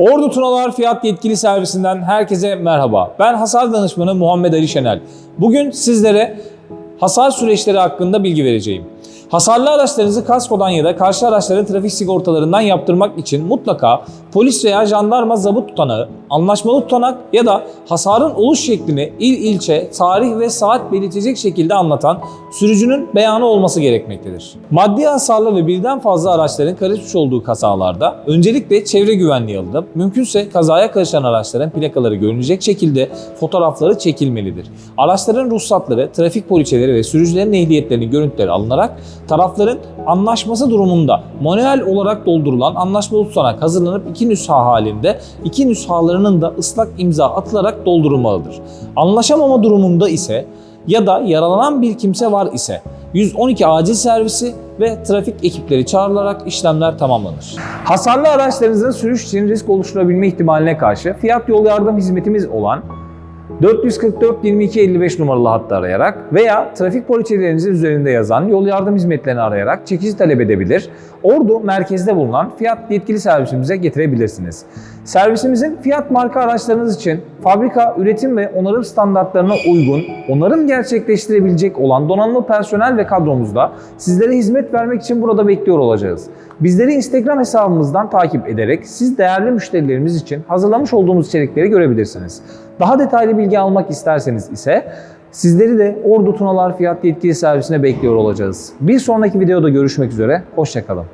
Ordu Tunalar Fiyat Yetkili Servisinden herkese merhaba. Ben hasar danışmanı Muhammed Ali Şenel. Bugün sizlere hasar süreçleri hakkında bilgi vereceğim. Hasarlı araçlarınızı kaskodan ya da karşı araçların trafik sigortalarından yaptırmak için mutlaka polis veya jandarma zabıt tutanağı, anlaşmalı tutanak ya da hasarın oluş şeklini il ilçe, tarih ve saat belirtecek şekilde anlatan sürücünün beyanı olması gerekmektedir. Maddi hasarlı ve birden fazla araçların karışmış olduğu kazalarda öncelikle çevre güvenliği alınıp mümkünse kazaya karışan araçların plakaları görünecek şekilde fotoğrafları çekilmelidir. Araçların ruhsatları, trafik poliçeleri ve sürücülerin ehliyetlerinin görüntüleri alınarak tarafların anlaşması durumunda manuel olarak doldurulan anlaşmalı tutanak hazırlanıp iki nüsha halinde iki nüshalarının da ıslak imza atılarak doldurulmalıdır. Anlaşamama durumunda ise ya da yaralanan bir kimse var ise 112 acil servisi ve trafik ekipleri çağrılarak işlemler tamamlanır. Hasarlı araçlarınızın sürüş için risk oluşturabilme ihtimaline karşı Fiyat Yol Yardım Hizmetimiz olan 444 22 55 numaralı hattı arayarak veya trafik poliçelerinizin üzerinde yazan yol yardım hizmetlerini arayarak çekici talep edebilir. Ordu merkezde bulunan fiyat yetkili servisimize getirebilirsiniz. Servisimizin fiyat marka araçlarınız için fabrika üretim ve onarım standartlarına uygun onarım gerçekleştirebilecek olan donanımlı personel ve kadromuzda sizlere hizmet vermek için burada bekliyor olacağız. Bizleri Instagram hesabımızdan takip ederek siz değerli müşterilerimiz için hazırlamış olduğumuz içerikleri görebilirsiniz. Daha detaylı bilgi almak isterseniz ise sizleri de Ordu Tunalar Fiyat Yetkili Servisine bekliyor olacağız. Bir sonraki videoda görüşmek üzere, hoşçakalın.